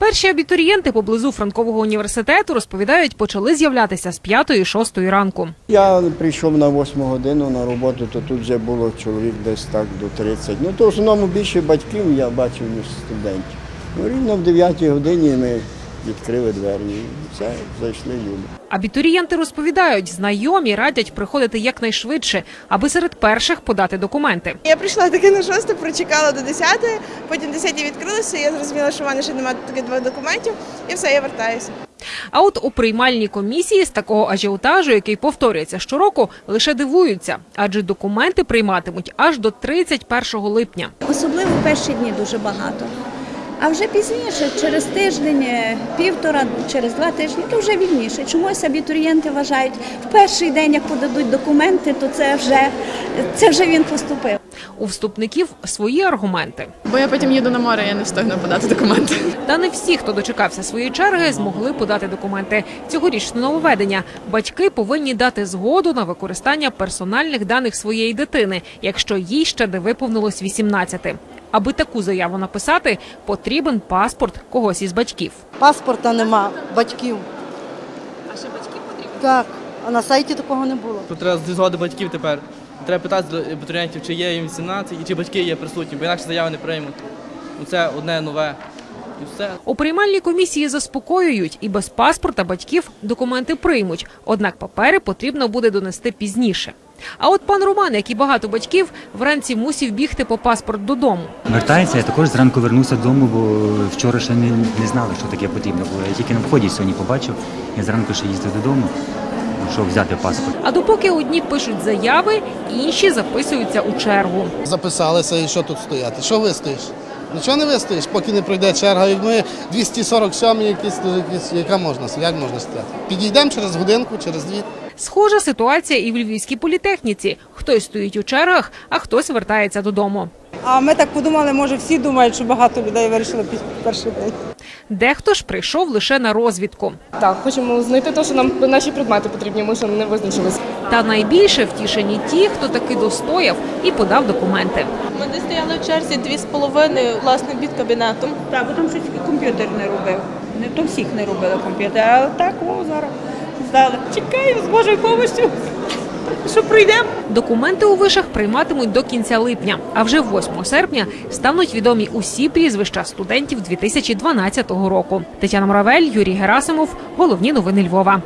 Перші абітурієнти поблизу Франкового університету розповідають, почали з'являтися з 5-6 ранку. Я прийшов на 8 годину на роботу, то тут вже було чоловік десь так до 30. Ну то в основному більше батьків я бачив, ніж студентів. Ну, рівно в 9 годині ми відкрили двері і все, зайшли люди. Абітурієнти розповідають, знайомі радять приходити якнайшвидше, аби серед перших подати документи. Я прийшла таки на шосту, прочекала до 10, потім 10 відкрилося, я зрозуміла, що в мене ще немає таких двох документів, і все, я вертаюся. А от у приймальній комісії з такого ажіотажу, який повторюється щороку, лише дивуються, адже документи прийматимуть аж до 31 липня. Особливо в перші дні дуже багато. А вже пізніше, через тиждень, е, півтора, через два тижні, то вже вільніше. Чомусь абітурієнти вважають, в перший день, як подадуть документи, то це вже, це вже він поступив. У вступників свої аргументи. Бо я потім їду на море, я не встигну подати документи. Та не всі, хто дочекався своєї черги, змогли подати документи. Цьогорічне нововведення. Батьки повинні дати згоду на використання персональних даних своєї дитини, якщо їй ще не виповнилось 18. Аби таку заяву написати, потрібен паспорт когось із батьків. Паспорта нема, батьків. А ще батьків потрібно? Так, а на сайті такого не було. Тут треба зі згоди батьків тепер. Треба питати до абітурієнтів, чи є їм 18 і чи батьки є присутні, бо інакше заяви не приймуть. Ну, Це одне нове. І все. У приймальній комісії заспокоюють і без паспорта батьків документи приймуть. Однак папери потрібно буде донести пізніше. А от пан Роман, як і багато батьків, вранці мусів бігти по паспорт додому. Вертається, я також зранку вернувся додому, бо вчора ще не, не знали, що таке потрібно було. Я тільки на вході сьогодні побачив. Я зранку ще їздив додому, щоб взяти паспорт. А допоки одні пишуть заяви, інші записуються у чергу. Записалися і що тут стояти? Що вистоїш? Нічого не вистоїш, поки не пройде черга. Як ми 247 якісь, то якісь, яка можна, як можна стояти? Підійдемо через годинку, через дві. Схожа ситуація і в львівській політехніці. Хтось стоїть у чергах, а хтось вертається додому. А ми так подумали, може всі думають, що багато людей вирішили під перший день. Дехто ж прийшов лише на розвідку. Так, хочемо знайти те, що нам наші предмети потрібні, ми ще не визначилися. Та найбільше втішені ті, хто таки достояв і подав документи. Ми десь стояли в черзі дві з половиною, власне, під кабінетом. Так, бо там щось комп'ютер не робив. Не то всіх не робили комп'ютер, а так о, зараз здали. Чекаю з Божою помощю, що прийдемо. Документи у вишах прийматимуть до кінця липня, а вже 8 серпня стануть відомі усі прізвища студентів 2012 року. Тетяна Мравель, Юрій Герасимов. Головні новини Львова.